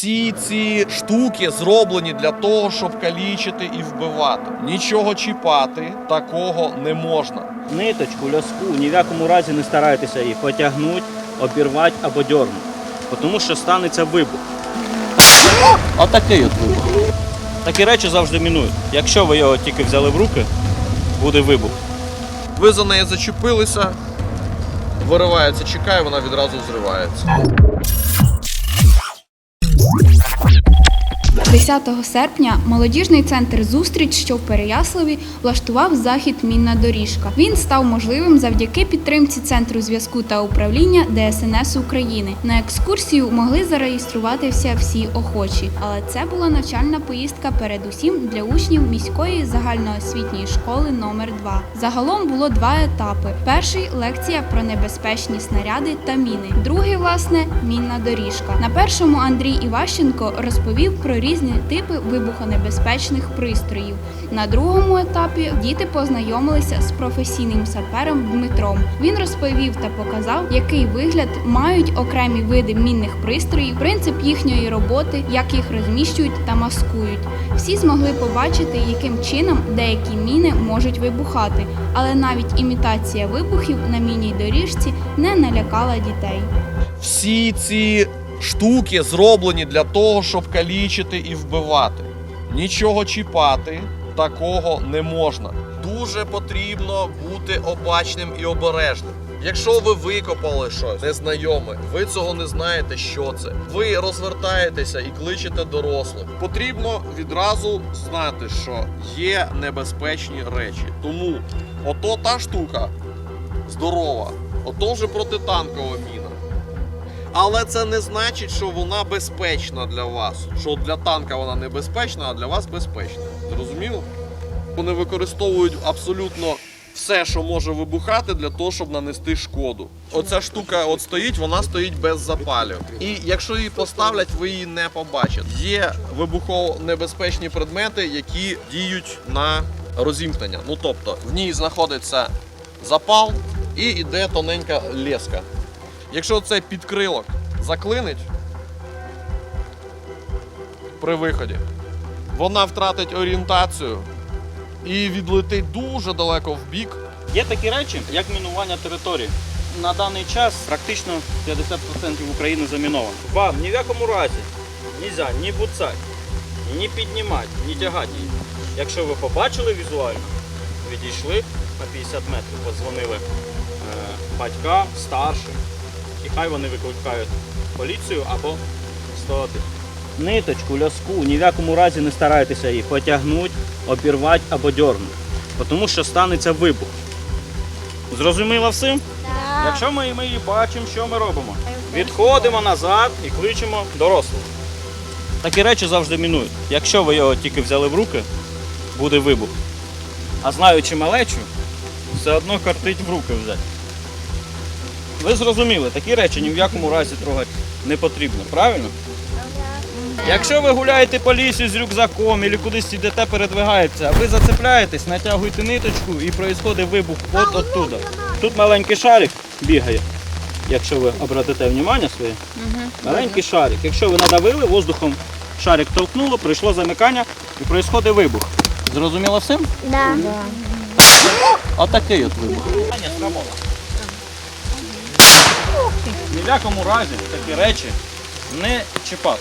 Всі ці штуки зроблені для того, щоб калічити і вбивати. Нічого чіпати такого не можна. Ниточку, ляску, ні в якому разі не старайтеся її потягнути, обірвати або дьорнути. Тому що станеться вибух. Отакий от вибух. Такі речі завжди мінують. Якщо ви його тільки взяли в руки, буде вибух. Ви за неї зачепилися, виривається чекає, вона відразу зривається. 10 серпня молодіжний центр Зустріч, що в Переяславі, влаштував захід Мінна доріжка. Він став можливим завдяки підтримці центру зв'язку та управління ДСНС України. На екскурсію могли зареєструватися всі охочі, але це була навчальна поїздка передусім для учнів міської загальноосвітньої школи номер 2 Загалом було два етапи: перший лекція про небезпечні снаряди та міни. Другий, власне, мінна доріжка. На першому Андрій Іващенко розповів про різні типи вибухонебезпечних пристроїв. На другому етапі діти познайомилися з професійним сапером Дмитром. Він розповів та показав, який вигляд мають окремі види мінних пристроїв, принцип їхньої роботи, як їх розміщують та маскують. Всі змогли побачити, яким чином деякі міни можуть вибухати, але навіть імітація вибухів на мінній доріжці не налякала дітей. Всі ці штуки зроблені для того, щоб калічити і вбивати. Нічого чіпати такого не можна. Дуже потрібно бути обачним і обережним. Якщо ви викопали щось незнайоме, ви цього не знаєте, що це. Ви розвертаєтеся і кличете дорослих. Потрібно відразу знати, що є небезпечні речі. Тому ото та штука здорова, ото вже протитанкова міна. Але це не значить, що вона безпечна для вас. Що для танка вона небезпечна, а для вас безпечна. Зрозуміло? Вони використовують абсолютно все, що може вибухати, для того, щоб нанести шкоду. Оця штука от стоїть, вона стоїть без запалів. І якщо її поставлять, ви її не побачите. Є вибухово небезпечні предмети, які діють на розімкнення. Ну тобто в ній знаходиться запал і йде тоненька леска. Якщо цей підкрилок заклинить при виході, вона втратить орієнтацію і відлетить дуже далеко в бік. Є такі речі, як мінування території. На даний час практично 50% України заміновано. Вам ні в якому разі нельзя ні буцати, ні піднімати, ні тягати її. Якщо ви побачили візуально, відійшли на 50 метрів, подзвонили е, батькам, старшим, і хай вони викликають поліцію або 101. Ниточку, ляску, ні в якому разі не старайтеся її потягнути, обірвати або дьорнути. Тому що станеться вибух. Зрозуміло всім? Якщо ми, ми її бачимо, що ми робимо? Відходимо назад і кличемо дорослих. Такі речі завжди мінують. Якщо ви його тільки взяли в руки, буде вибух. А знаючи малечу, все одно картить в руки взяти. Ви зрозуміли, такі речі ні в якому разі трогати не потрібно, правильно? Якщо ви гуляєте по лісі з рюкзаком або кудись йдете, передвигаєтеся, а ви зацепляєтесь, натягуєте ниточку і відбувається вибух от оттуда. Тут маленький шарик бігає, якщо ви обратите увагу своє. Маленький шарик. Якщо ви надавили, воздухом шарик толкнуло, прийшло замикання і відбувається вибух. Зрозуміло всім? Да. Отакий от вибух. Ні в якому разі такі речі не чіпати.